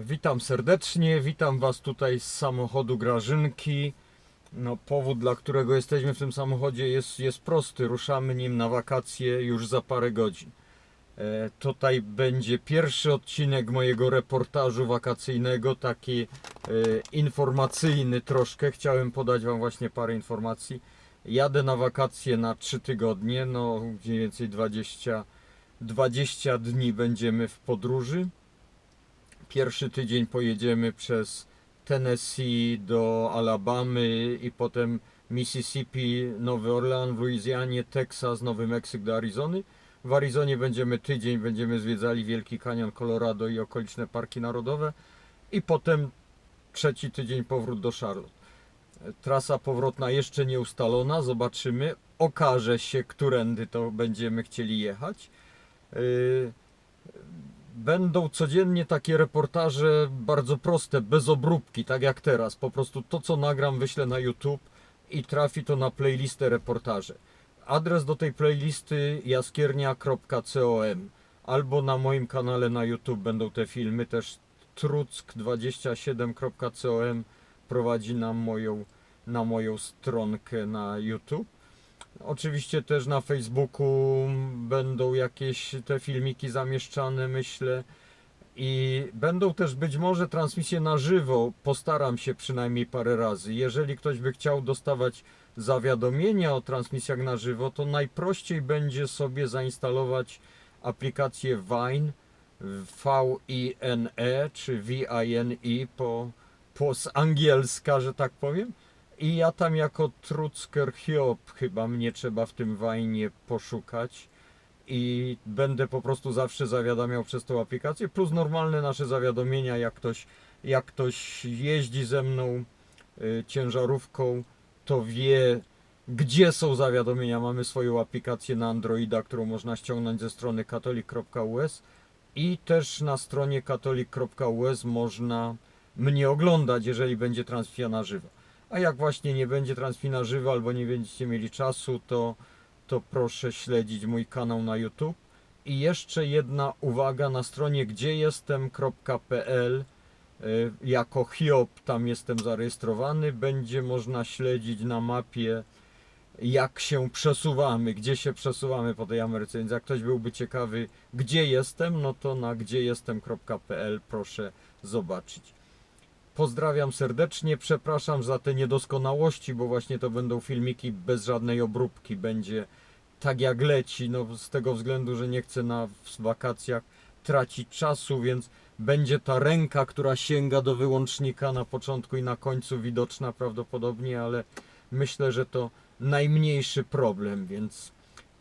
Witam serdecznie, witam Was tutaj z samochodu Grażynki. No, powód, dla którego jesteśmy w tym samochodzie jest, jest prosty. Ruszamy nim na wakacje już za parę godzin. E, tutaj będzie pierwszy odcinek mojego reportażu wakacyjnego, taki e, informacyjny troszkę. Chciałem podać Wam właśnie parę informacji. Jadę na wakacje na 3 tygodnie, no mniej więcej 20, 20 dni będziemy w podróży. Pierwszy tydzień pojedziemy przez Tennessee do Alabamy i potem Mississippi, Nowy Orlean w Luizjanie, Teksas, Nowy Meksyk do Arizony. W Arizonie będziemy tydzień, będziemy zwiedzali Wielki Kanion Colorado i okoliczne parki narodowe i potem trzeci tydzień powrót do Charlotte. Trasa powrotna jeszcze nie ustalona, zobaczymy. Okaże się, którędy to będziemy chcieli jechać. Yy, Będą codziennie takie reportaże bardzo proste, bez obróbki, tak jak teraz. Po prostu to, co nagram, wyślę na YouTube i trafi to na playlistę reportaże. Adres do tej playlisty jaskiernia.com albo na moim kanale na YouTube będą te filmy. Też truck27.com prowadzi na moją, na moją stronkę na YouTube. Oczywiście też na Facebooku będą jakieś te filmiki zamieszczane, myślę. I będą też być może transmisje na żywo. Postaram się przynajmniej parę razy. Jeżeli ktoś by chciał dostawać zawiadomienia o transmisjach na żywo, to najprościej będzie sobie zainstalować aplikację Vine, V-I-N-E czy V-I-N-I po, po z angielska, że tak powiem. I ja tam jako Trucker Hiob chyba mnie trzeba w tym wajnie poszukać i będę po prostu zawsze zawiadamiał przez tą aplikację, plus normalne nasze zawiadomienia, jak ktoś, jak ktoś jeździ ze mną y, ciężarówką, to wie gdzie są zawiadomienia. Mamy swoją aplikację na Androida, którą można ściągnąć ze strony katolik.us i też na stronie katolik.us można mnie oglądać, jeżeli będzie transmisja na żywo. A jak właśnie nie będzie transmisji na żywo albo nie będziecie mieli czasu, to, to proszę śledzić mój kanał na YouTube. I jeszcze jedna uwaga na stronie gdziejestem.pl y, jako Hiob, tam jestem zarejestrowany, będzie można śledzić na mapie jak się przesuwamy, gdzie się przesuwamy po tej Ameryce. Więc jak ktoś byłby ciekawy, gdzie jestem, no to na gdziejestem.pl proszę zobaczyć. Pozdrawiam serdecznie, przepraszam za te niedoskonałości, bo właśnie to będą filmiki bez żadnej obróbki. Będzie tak jak leci, no z tego względu, że nie chcę na wakacjach tracić czasu, więc będzie ta ręka, która sięga do wyłącznika na początku i na końcu widoczna prawdopodobnie, ale myślę, że to najmniejszy problem, więc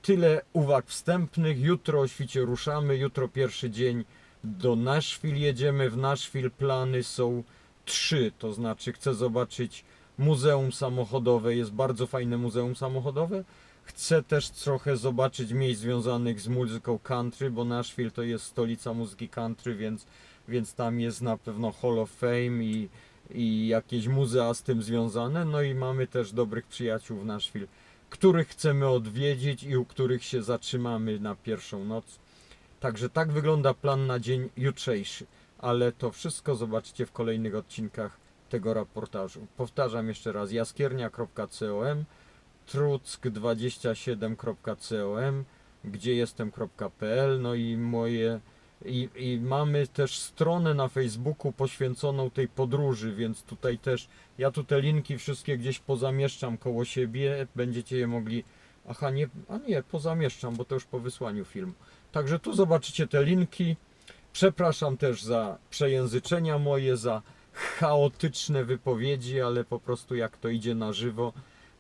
tyle uwag wstępnych. Jutro o świcie ruszamy, jutro pierwszy dzień do Nashville jedziemy. W Nashville plany są trzy, to znaczy chcę zobaczyć muzeum samochodowe, jest bardzo fajne muzeum samochodowe. Chcę też trochę zobaczyć miejsc związanych z muzyką country, bo Nashville to jest stolica muzyki country, więc, więc tam jest na pewno Hall of Fame i, i jakieś muzea z tym związane. No i mamy też dobrych przyjaciół w Nashville, których chcemy odwiedzić i u których się zatrzymamy na pierwszą noc. Także tak wygląda plan na dzień jutrzejszy, ale to wszystko zobaczycie w kolejnych odcinkach tego raportażu. Powtarzam jeszcze raz, jaskiernia.com, truck27.com, gdzie jestem.pl, no i moje i, i mamy też stronę na Facebooku poświęconą tej podróży, więc tutaj też ja tu te linki wszystkie gdzieś pozamieszczam koło siebie, będziecie je mogli aha nie, a nie, pozamieszczam, bo to już po wysłaniu filmu. Także tu zobaczycie te linki. Przepraszam też za przejęzyczenia moje, za chaotyczne wypowiedzi, ale po prostu jak to idzie na żywo,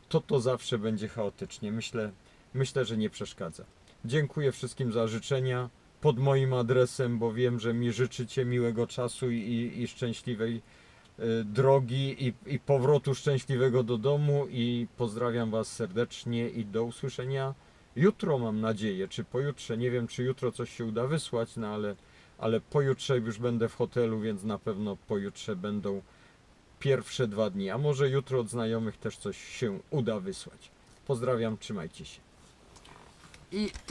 to to zawsze będzie chaotycznie. Myślę, myślę, że nie przeszkadza. Dziękuję wszystkim za życzenia pod moim adresem, bo wiem, że mi życzycie miłego czasu i, i szczęśliwej y, drogi i, i powrotu szczęśliwego do domu i pozdrawiam Was serdecznie i do usłyszenia jutro mam nadzieję, czy pojutrze, nie wiem czy jutro coś się uda wysłać, no ale, ale pojutrze już będę w hotelu, więc na pewno pojutrze będą pierwsze dwa dni, a może jutro od znajomych też coś się uda wysłać. Pozdrawiam, trzymajcie się. I tak